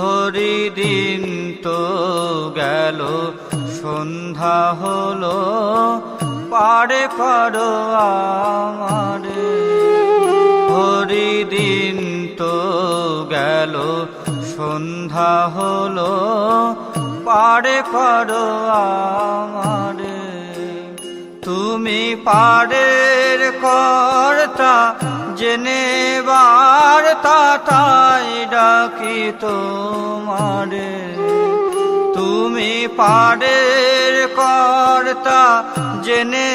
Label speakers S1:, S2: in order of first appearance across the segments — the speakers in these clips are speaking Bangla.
S1: হরি দিন তো গেল, সন্ধ্যা হলো, পারে পারো আমার। হরি দিন তো গেল, সন্ধ্যা হলো, পারে পারো আমার। তুমি পারের কর্তা জেনে বার্তা তাই ডাকি তোমারে, তুমি পারের কর্তা জেনে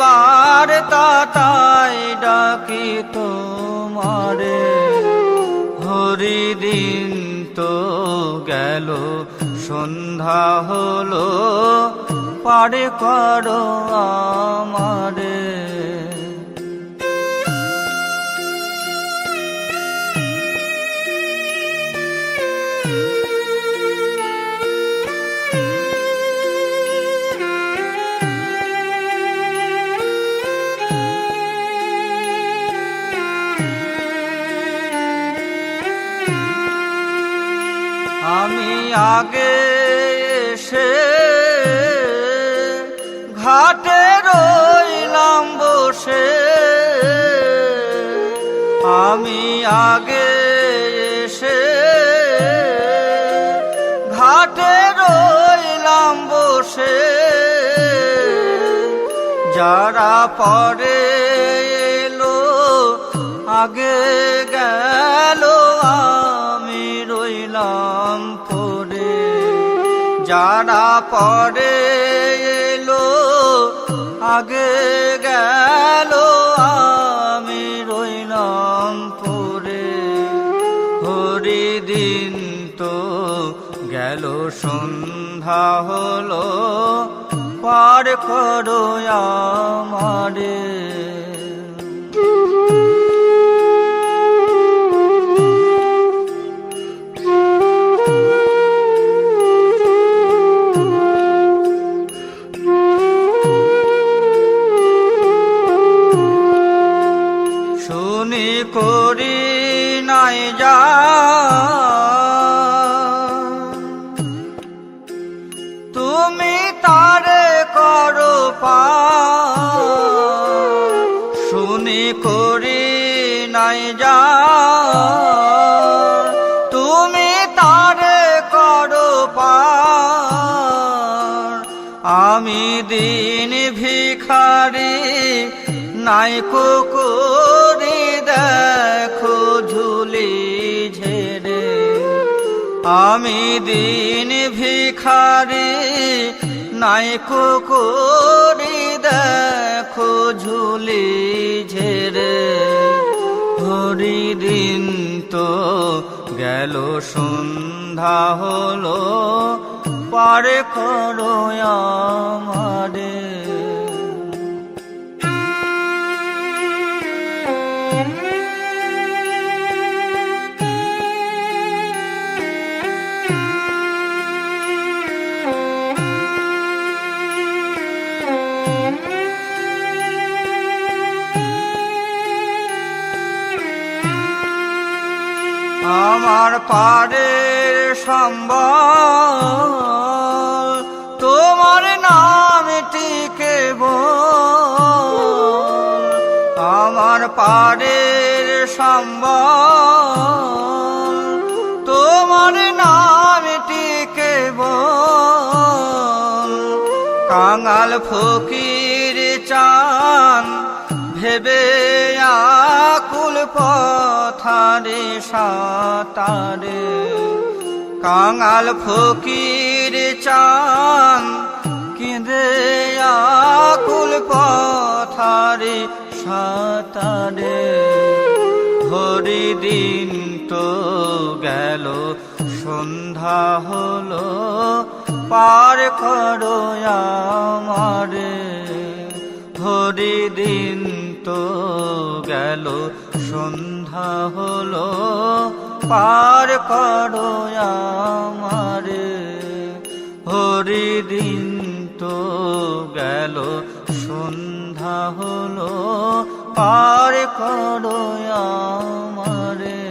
S1: বার্তা তাই ডাকি তোমারে হরি দিন তো গেল, সন্ধ্যা হলো পারে করো আমারে আমি আগে এসে ঘাটে রইলাম বসে। আমি আগে এসে ঘাটে রইলাম বসে। যারা পরে এলো, আগে গেল আমি রইলাম পরে যারা পরে এলো, আগে গেল আমি রইলাম পরে হরি দিন তো গেল, সন্ধ্যা হলো, পার করো আমারে। নাই যা তুমি তার করো আমি দিন ভিখারি, নাই কুকুরি, দেখো ঝুলি ঝেড়ে। আমি দিন ভিখারি, নাই কুকুরি, দেখো ঝুলি ঝেড়ে। হরি দিন তো গেল সন্ধ্যা হলো। পারে করো আমারে পারের সম্বল, তোমার নাম টিকেব আমার পারের সম্বল, তোমার নাম টিকেব কাঙাল ফকির চান, ভেবে আকুল পথারে সাতারে। কাঙাল ফকির চান কেঁদে আকুল পথারে সাতারে। হরি দিন তো গেল, সন্ধ্যা হলো, পার করো আমারে। হরি দিন তো গেল, সন্ধ্যা হলো, পার করো আমারে। হরি দিন তো গেল, সন্ধ্যা হলো, পার করো আমারে।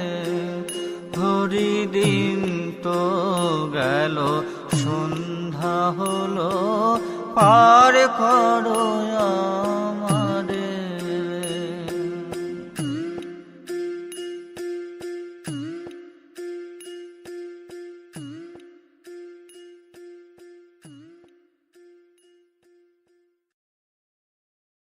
S1: হরি দিন তো গেল, সন্ধ্যা হলো, পার করো